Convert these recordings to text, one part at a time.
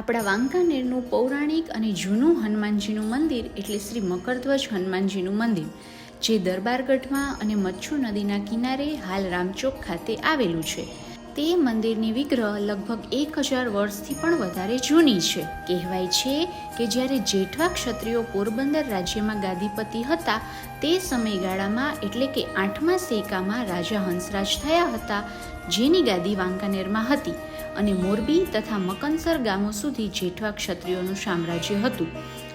આપણા વાંકાનેરનું પૌરાણિક અને જૂનું હનુમાનજીનું મંદિર એટલે શ્રી મકરધ્વજ હનુમાનજીનું મંદિર, જે દરબારગઢમાં અને મચ્છુ નદીના કિનારે હાલ રામચોક ખાતે આવેલું છે. તે મંદિરની વિગ્રહ લગભગ એક હજાર વર્ષથી પણ વધારે જૂની છે. કહેવાય છે કે જ્યારે જેઠવા ક્ષત્રિયો પોરબંદર રાજ્યમાં ગાદીપતિ હતા, તે સમયગાળામાં એટલે કે આઠમા સૈકામાં રાજા હંસરાજ થયા હતા, જેની ગાદી વાંકાનેરમાં હતી. અને મોરબી તથા મકનસર ગામો સુધી જેઠવા ક્ષત્રિયોનું સામ્રાજ્ય હતું.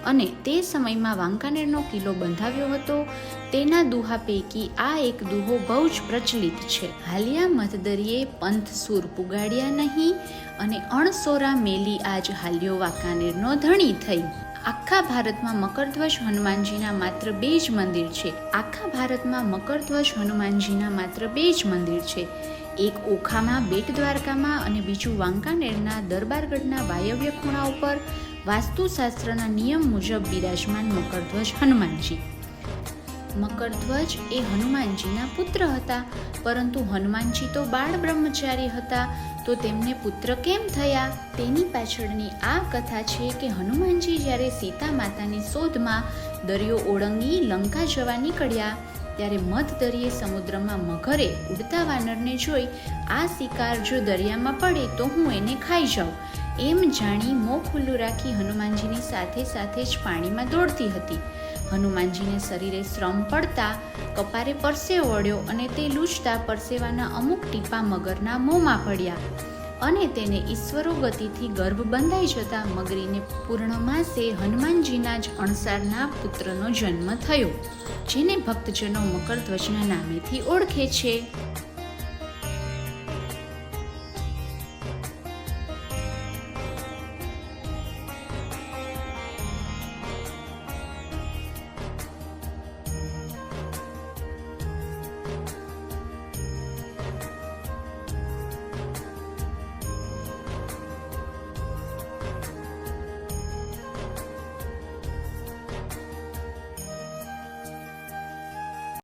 અને તે સમયમાં વાંકાનેરનો કિલ્લો બંધાવ્યો હતો. તેના દુહા પૈકી આ એક દુહો બહુ જ પ્રચલિત છે. હાલિયા મધદરીએ પંથ સૂર પુગાડ્યા નહીં અને અણસોરા મેલી આજ હાલ્યો વાંકાનેરનો ધણી થઈ. આખા ભારતમાં મકરધ્વજ હનુમાનજીના માત્ર બે જ મંદિર છે. આખા ભારતમાં મકરધ્વજ હનુમાનજીના માત્ર બે જ મંદિર છે. એક ઓખામાં, બેટ દ્વારકામાં અને બીજું વાંકાનેરના દરબારગઢના વાયવ્ય ખૂણા ઉપર વાસ્તુશાસ્ત્રના નિયમ મુજબ બિરાજમાન મકરધ્વજ હનુમાનજી. મકરધ્વજ એ હનુમાનજીના પુત્ર હતા. પરંતુ હનુમાનજી તો બાળ બ્રહ્મચારી હતા. તો તેમને પુત્ર કેમ થયા? તેની પાછળની આ કથા છે કે હનુમાનજી જ્યારે સીતા માતાની શોધમાં દરિયો ઓળંગી લંકા જવા નીકળ્યા, ત્યારે મધ દરિયે સમુદ્રમાં મગરે ઉડતા વાનરને જોઈ, આ શિકાર જો દરિયામાં પડે તો હું એને ખાઈ જાઉં. એમ જાણી મોં ખુલ્લું રાખી હનુમાનજીની સાથે સાથે જ પાણીમાં દોડતી હતી. હનુમાનજીને શરીરે શ્રમ પડતા કપારે પરસેવો વળ્યો અને તે લૂછતા પરસેવાના અમુક ટીપા મગરના મોંમાં પડ્યા અને તેને ઈશ્વરો ગતિથી ગર્ભ બંધાઈ જતા મગરીને પૂર્ણ માસે હનુમાનજીના જ અણસારના પુત્રનો જન્મ થયો, જેને ભક્તજનો મકરધ્વજના નામેથી ઓળખે છે.